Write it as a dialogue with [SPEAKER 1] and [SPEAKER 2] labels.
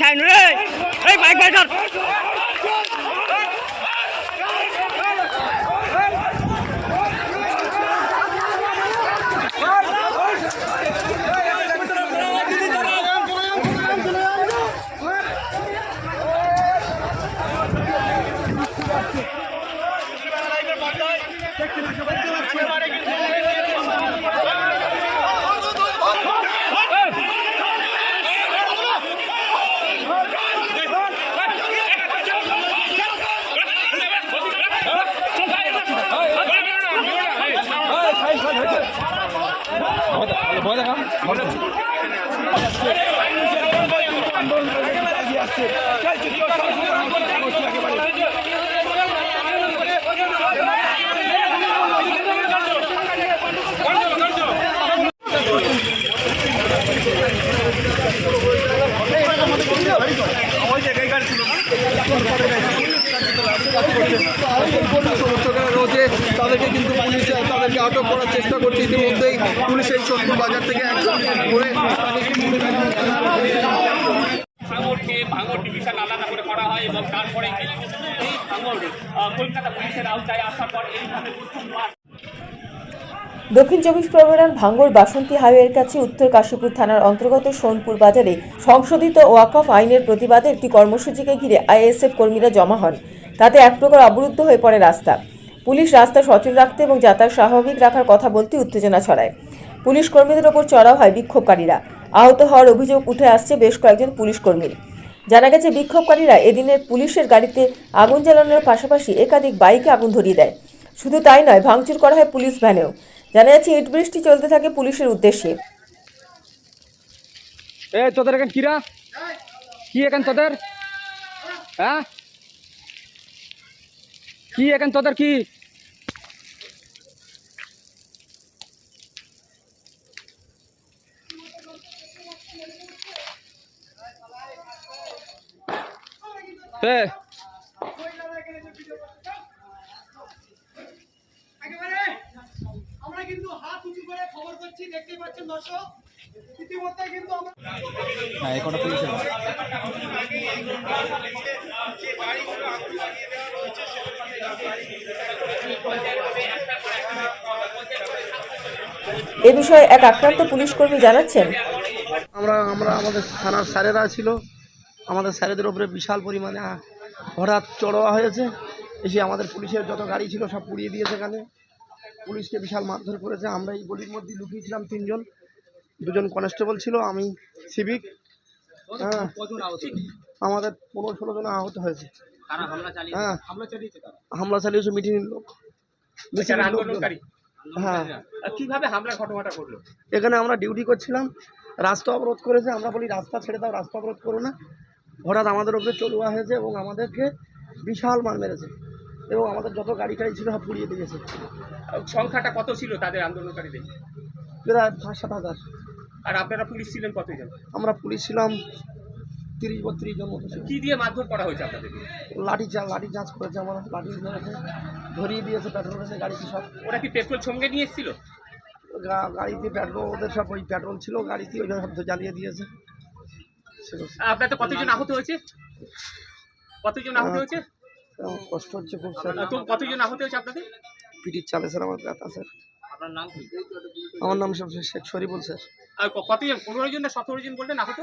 [SPEAKER 1] ছাইনু রে এই bike bike ধর
[SPEAKER 2] সমর্থকেরা রয়েছে তাদেরকে কিন্তু পুলিশ তাদেরকে আটক করার চেষ্টা করছে। ইতিমধ্যেই পুলিশ এই সোদপুর বাজার থেকে একজন ধরে
[SPEAKER 3] ভাঙড়কে ভাঙড় ডিভিশন আলাদা করে করা হয় এবং তারপরে এই আহ, কলকাতা পুলিশের আওতায় আসার পর এইভাবে প্রথমবার
[SPEAKER 4] দক্ষিণ চব্বিশ পরগনার ভাঙ্গর বাসন্তী হাইওয়ের কাছে উত্তর কাশীপুর থানার অন্তর্গত সোনপুর বাজারে সংশোধিত ওয়াকফ আইনের প্রতিবাদে একটি কর্মসূচিকে ঘিরে আইএসএফ কর্মীরা জমা হন। তাতে এক প্রকার অবরুদ্ধ হয়ে পড়ে রাস্তা। পুলিশ রাস্তা সচল রাখতে এবং যাতায়াত স্বাভাবিক রাখার কথা বলতে উত্তেজনা ছড়ায়। পুলিশ কর্মীদের ওপর চড়াও হয় বিক্ষোভকারীরা। আহত হওয়ার অভিযোগ উঠে আসছে বেশ কয়েকজন পুলিশ কর্মীর। জানা গেছে, বিক্ষোভকারীরা এদিনের পুলিশের গাড়িতে আগুন জ্বালানোর পাশাপাশি একাধিক বাইকে আগুন ধরিয়ে দেয়। শুধু তাই নয়, ভাঙচুর করা হয় পুলিশ ভ্যানেও। জানা যাচ্ছে ইট বৃষ্টি চলতে থাকে পুলিশের উদ্দেশ্যে।
[SPEAKER 5] তোদের এখান কিরা? কি এখান তোদের? হ্যাঁ? কি এখান তোদের কি?
[SPEAKER 2] আমরা কিন্তু হাত উঁচু করে খবর করছি দেখতে পাচ্ছেন দর্শক? ইতিমধ্যে কিন্তু আমরা
[SPEAKER 4] এ বিষয়ে এক আক্রান্ত পুলিশ কর্মী জানাচ্ছেন।
[SPEAKER 2] আমরা আমরা আমাদের থানার স্যারেরা ছিল। আমাদের স্যারেদের উপরে বিশাল পরিমাণে হঠাৎ চড়োয়া হয়েছে। এসে আমাদের পুলিশের যত গাড়ি ছিল সব পুড়িয়ে দিয়েছে এখানে পুলিশকে বিশাল মারধর করেছে। আমরা এই গলির মধ্যে লুকিয়েছিলাম তিনজন। দুজন কনস্টেবল ছিল, আমি, সিভিক। আমাদের পনেরো ষোলো জন আহত হয়েছে। হ্যাঁ। হামলা চালিয়েছে মিটিংয়ের লোক।
[SPEAKER 3] যারা
[SPEAKER 2] হ্যাঁ।
[SPEAKER 3] কীভাবে ঘটনাটা
[SPEAKER 2] এখানে আমরা ডিউটি করছিলাম। রাস্তা অবরোধ করেছে। আমরা বলি রাস্তা ছেড়ে দাও রাস্তা অবরোধ করো না। হঠাৎ আমাদের উপরে চলুয়া হয়েছে এবং আমাদেরকে বিশাল মার মেরেছে। এবং আমাদের যত গাড়ি টাড়ি ছিল সব পুড়িয়ে দিয়েছে।
[SPEAKER 3] সংখ্যাটা কত ছিল তাদের আন্দোলনকারীদের?
[SPEAKER 2] প্রায় পাঁচ সাত হাজার।
[SPEAKER 3] আর আপনারা পুলিশ ছিলেন কতজন?
[SPEAKER 2] আমরা পুলিশ ছিলাম তিরিশ বত্রিশ জন মতো ছিল
[SPEAKER 3] কি দিয়ে মারধর করা হয়েছে আপনাদের
[SPEAKER 2] লাঠি চা লাঠি চার্জ করেছে আমার লাঠি মেরেছে ধরিয়ে দিয়েছে পেট্রোল মেরেছে গাড়িতে সব।
[SPEAKER 3] ওরা কি পেট্রোল সঙ্গে নিয়ে এসেছিল?
[SPEAKER 2] গা- গাড়িতে পেট্রোল ওদের সব ওই পেট্রোল ছিল গাড়িতে ওই সব জ্বালিয়ে দিয়েছে। সেগুলো
[SPEAKER 3] আপনাদের কতজন আহত হয়েছে? কতজন আহত হয়েছে?
[SPEAKER 2] কষ্ট হচ্ছে খুব স্যার।
[SPEAKER 3] তো কতজন আহত হয়েছে আপনাদের?
[SPEAKER 2] পিটির চালে স্যার আমার ব্যথা স্যার।
[SPEAKER 3] আপনার নাম কি?
[SPEAKER 2] আমার নাম শেখ শরীফুল স্যার।
[SPEAKER 3] আর কতজন পনেরো জন না সতেরো জন বললেন আহত